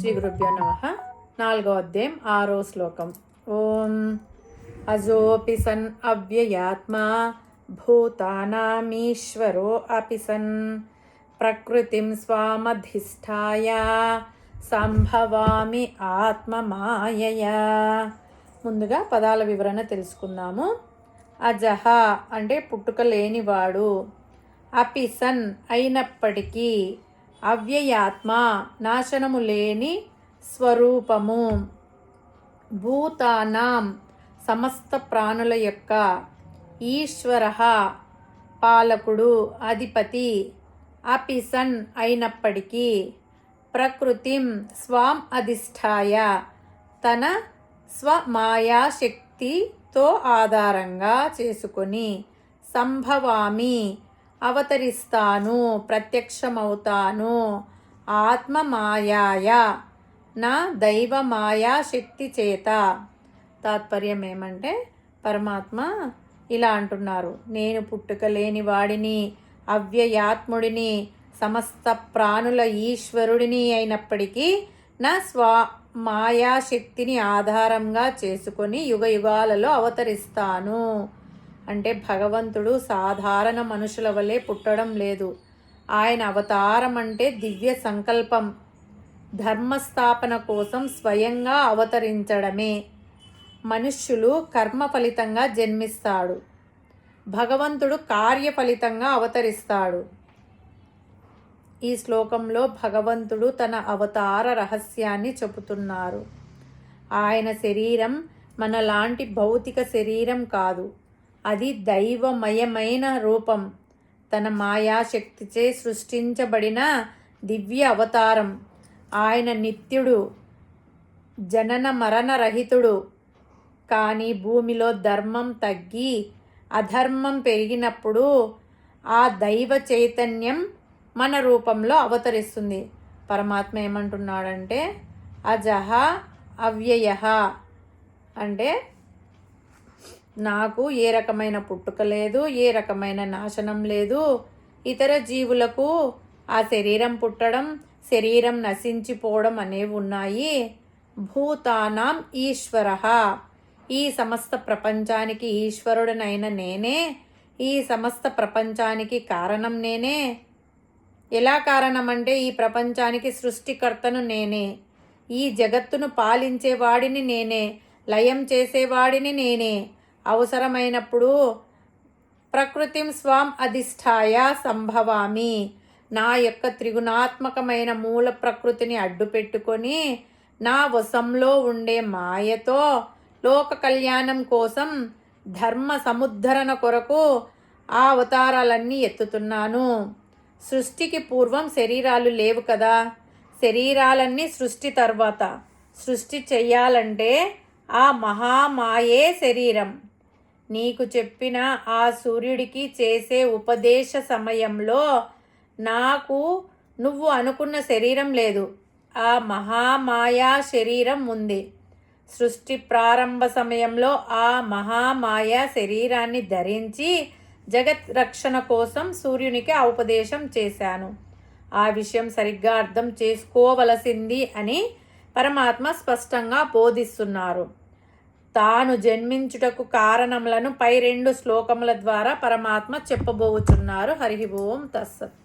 శ్రీ గురుభ్యో నమ. నాలుగో అధ్యాయం ఆరో శ్లోకం. ఓం అజోపి సన్ అవ్యయాత్మా భూతానామీశ్వరో అపి సన్. ప్రకృతిం స్వామధిష్టాయ సంభవామి ఆత్మమాయయా. ముందుగా పదాల వివరణ తెలుసుకుందాము. అజహ అంటే పుట్టుక లేనివాడు. అపిసన్ అయినప్పటికీ అవ్యయాత్మ నాశనము లేని స్వరూపము. భూతానాం సమస్త ప్రాణుల యొక్క ఈశ్వర పాలకుడు అధిపతి అపిసన్ అయినప్పటికీ ప్రకృతిం స్వాం అధిష్టాయ. తన స్వమాయాశక్తితో ఆధారంగా చేసుకొని సంభవామి అవతరిస్తాను ప్రత్యక్షమవుతాను. ఆత్మమాయాయ నా దైవమాయా శక్తి చేత. తాత్పర్యం ఏమంటే పరమాత్మ ఇలా అంటున్నారు. నేను పుట్టుక లేని వాడిని అవ్యయాత్ముడిని సమస్త ప్రాణుల ఈశ్వరుడిని అయినప్పటికీ నా స్వా మాయాశక్తిని ఆధారంగా చేసుకొని యుగ యుగాలలో అవతరిస్తాను. అంటే భగవంతుడు సాధారణ మనుషుల వలె పుట్టడం లేదు. ఆయన అవతారం అంటే దివ్య సంకల్పం. ధర్మస్థాపన కోసం స్వయంగా అవతరించడమే. మనుష్యులు కర్మ ఫలితంగా జన్మిస్తాడు. భగవంతుడు కార్య ఫలితంగా అవతరిస్తాడు. ఈ శ్లోకంలో భగవంతుడు తన అవతార రహస్యాన్ని చెబుతున్నారు. ఆయన శరీరం మనలాంటి భౌతిక శరీరం కాదు. అది దైవమయమైన రూపం. తన మాయాశక్తిచే సృష్టించబడిన దివ్య అవతారం. ఆయన నిత్యుడు జనన మరణరహితుడు కానీ భూమిలో ధర్మం తగ్గి అధర్మం పెరిగినప్పుడు ఆ దైవ చైతన్యం మన రూపంలో అవతరిస్తుంది. పరమాత్మ ఏమంటున్నాడంటే అజహ అవ్యయ అంటే నాకు ఏ రకమైన పుట్టుక లేదు ఏ రకమైన నాశనం లేదు. ఇతర జీవులకు ఆ శరీరం పుట్టడం శరీరం నశించిపోవడం అనేవి ఉన్నాయి. భూతానాం ఈశ్వర. ఈ సమస్త ప్రపంచానికి ఈశ్వరుడనైన నేనే. ఈ సమస్త ప్రపంచానికి కారణం నేనే. ఎలా కారణం అంటే ఈ ప్రపంచానికి సృష్టికర్తను నేనే. ఈ జగత్తును పాలించేవాడిని నేనే. లయం చేసేవాడిని నేనే. అవసరమైనప్పుడు ప్రకృతిం స్వాం అధిష్టాయ సంభవామి. నా యొక్క త్రిగుణాత్మకమైన మూల ప్రకృతిని అడ్డు పెట్టుకొని నా వశంలో ఉండే మాయతో లోక కళ్యాణం కోసం ధర్మ సముద్ధరణ కొరకు ఆ అవతారాలన్నీ ఎత్తుతున్నాను. సృష్టికి పూర్వం శరీరాలు లేవు కదా. శరీరాలన్నీ సృష్టి తర్వాత. సృష్టి చెయ్యాలంటే ఆ మహామాయే శరీరం. నీకు చెప్పిన ఆ సూర్యుడికి చేసే ఉపదేశ సమయంలో నాకు నువ్వు అనుకున్న శరీరం లేదు. ఆ మహామాయా శరీరం ఉంది. సృష్టి ప్రారంభ సమయంలో ఆ మహామాయ శరీరాన్ని ధరించి జగత్ రక్షణ కోసం సూర్యునికి ఆ ఉపదేశం చేశాను. ఆ విషయం సరిగ్గా అర్థం చేసుకోవలసింది అని పరమాత్మ స్పష్టంగా బోధిస్తున్నారు. తాను జన్మించుటకు కారణములను పై రెండు శ్లోకముల ద్వారా పరమాత్మ చెప్పబోచున్నారు. హరి ఓం తస్సత్.